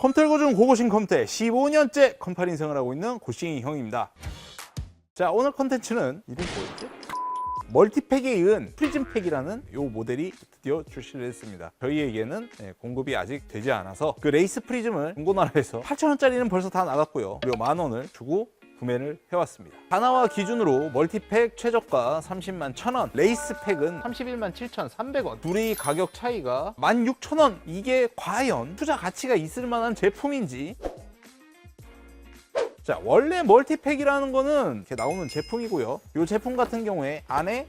컴텔고 중 고고싱 컴태 15년째 컴팔 인생을 하고 있는 고싱이 형입니다. 자 오늘 컨텐츠는 이름 뭐였지? 멀티팩에 이은 프리즘팩이라는 요 모델이 드디어 출시를 했습니다. 저희에게는 예, 공급이 아직 되지 않아서 그 레이스 프리즘을 중고나라에서 8,000원짜리는 벌써 다 나갔고요. 무려 만 원을 주고 구매를 해왔습니다. 하나와 기준으로 멀티팩 최저가 30만 1,000원, 레이스팩은 31만 7,300원. 둘이 가격 차이가 16,000원. 이게 과연 투자 가치가 있을 만한 제품인지 자 원래 멀티팩이라는 거는 이렇게 나오는 제품이고요 이 제품 같은 경우에 안에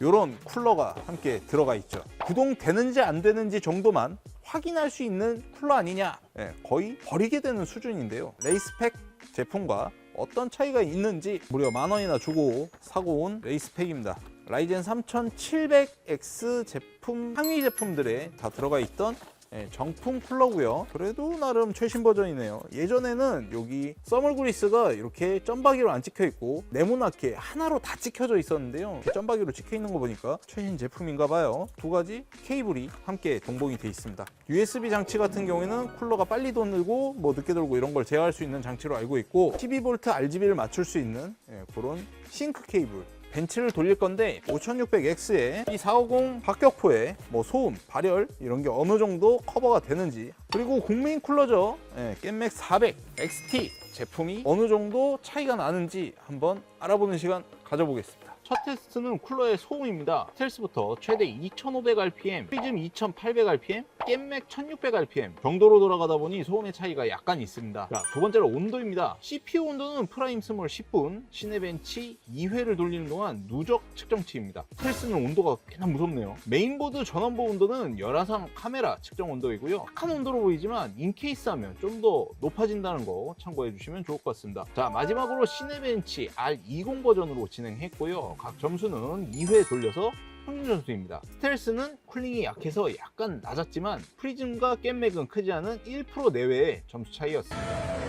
이런 쿨러가 함께 들어가 있죠 구동되는지 안 되는지 정도만 확인할 수 있는 쿨러 아니냐. 예, 거의 버리게 되는 수준인데요. 레이스팩 제품과 어떤 차이가 있는지 무려 만 원이나 주고 사고 온 레이스팩입니다. 라이젠 3700X 제품 상위 제품들에 다 들어가 있던 예, 정품 쿨러고요. 그래도 나름 최신 버전이네요. 예전에는 여기 써멀 그리스가 이렇게 점박이로 안 찍혀 있고 네모나게 하나로 다 찍혀져 있었는데요. 점박이로 찍혀 있는 거 보니까 최신 제품인가 봐요. 두 가지 케이블이 함께 동봉이 돼 있습니다. USB 장치 같은 경우에는 쿨러가 빨리 돌고 뭐 늦게 돌고 이런 걸 제어할 수 있는 장치로 알고 있고 12V RGB를 맞출 수 있는 예, 그런 싱크 케이블 벤치를 돌릴 건데 5600X에 이 450 박격포에 뭐 소음, 발열 이런 게 어느 정도 커버가 되는지 그리고 국민 쿨러죠 예, 겜맥 400 XT 제품이 어느 정도 차이가 나는지 한번 알아보는 시간 가져보겠습니다. 첫 테스트는 쿨러의 소음입니다. 스텔스부터 최대 2500rpm, 프리즘 2800rpm, 겜맥 1600rpm 정도로 돌아가다 보니 소음의 차이가 약간 있습니다. 자, 두 번째로 온도입니다. CPU 온도는 프라임 스몰 10분, 시네벤치 2회를 돌리는 동안 누적 측정치입니다. 스텔스는 온도가 꽤나 무섭네요. 메인보드 전원부 온도는 열화상 카메라 측정 온도이고요. 착한 온도로 보이지만 인케이스 하면 좀 더 높아진다는 거 참고해 주시면 좋을 것 같습니다. 자 마지막으로 시네벤치 R20 버전으로 진행했고요 각 점수는 2회 돌려서 평균 점수입니다. 스텔스는 쿨링이 약해서 약간 낮았지만 프리즘과 겜맥은 크지 않은 1% 내외의 점수 차이였습니다.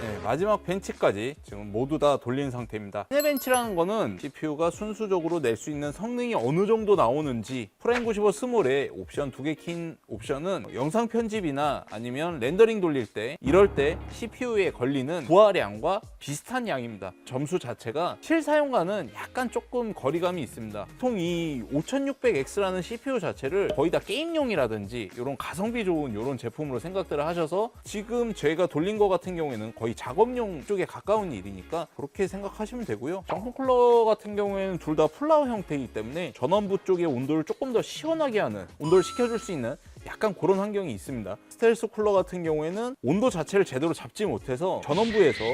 네, 마지막 벤치까지 지금 모두 다 돌린 상태입니다. 시네벤치라는 거는 CPU가 순수적으로 낼 수 있는 성능이 어느 정도 나오는지 프라임 95 스몰에 옵션 두 개 킨 옵션은 영상 편집이나 아니면 렌더링 돌릴 때 이럴 때 CPU에 걸리는 부하량과 비슷한 양입니다. 점수 자체가 실사용과는 약간 조금 거리감이 있습니다. 보통 이 5600X라는 CPU 자체를 거의 다 게임용이라든지 이런 가성비 좋은 이런 제품으로 생각들을 하셔서 지금 제가 돌린 거 같은 경우에는 거의 작업용 쪽에 가까운 일이니까 그렇게 생각하시면 되고요. 정품 쿨러 같은 경우에는 둘 다 플라워 형태이기 때문에 전원부 쪽의 온도를 조금 더 시원하게 하는 온도를 식혀줄 수 있는 약간 그런 환경이 있습니다. 스텔스 쿨러 같은 경우에는 온도 자체를 제대로 잡지 못해서 전원부에서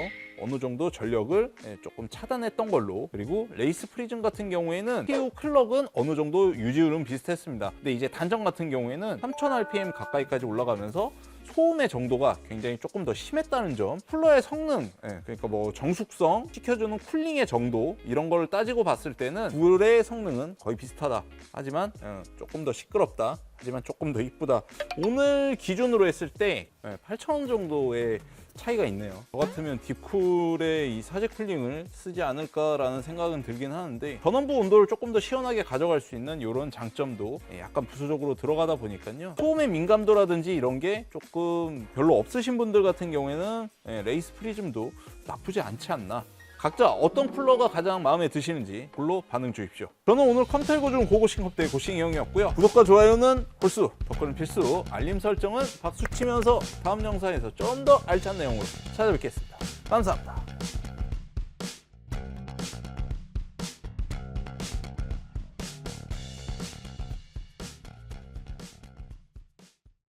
어느 정도 전력을 예, 조금 차단했던 걸로 그리고 레이스 프리즘 같은 경우에는 CPU 클럭은 어느 정도 유지율은 비슷했습니다. 근데 이제 단점 같은 경우에는 3000rpm 가까이까지 올라가면서 소음의 정도가 굉장히 조금 더 심했다는 점 쿨러의 성능 예, 그러니까 뭐 정숙성 시켜주는 쿨링의 정도 이런 걸 따지고 봤을 때는 둘의 성능은 거의 비슷하다. 하지만 어, 조금 더 시끄럽다. 하지만 조금 더 이쁘다. 오늘 기준으로 했을 때 8,000원 정도의 차이가 있네요. 저 같으면 딥쿨의 이 사제 쿨링을 쓰지 않을까라는 생각은 들긴 하는데 전원부 온도를 조금 더 시원하게 가져갈 수 있는 이런 장점도 약간 부수적으로 들어가다 보니까요. 소음의 민감도라든지 이런 게 조금 별로 없으신 분들 같은 경우에는 예, 레이스 프리즘도 나쁘지 않지 않나 각자 어떤 쿨러가 가장 마음에 드시는지 글로 반응 주십시오. 저는 오늘 컴텔고 중 고고싱 컵대의 고싱이 형이었고요. 구독과 좋아요는 볼수, 덕분은 필수, 알림 설정은 박수 치면서 다음 영상에서 좀 더 알찬 내용으로 찾아뵙겠습니다. 감사합니다.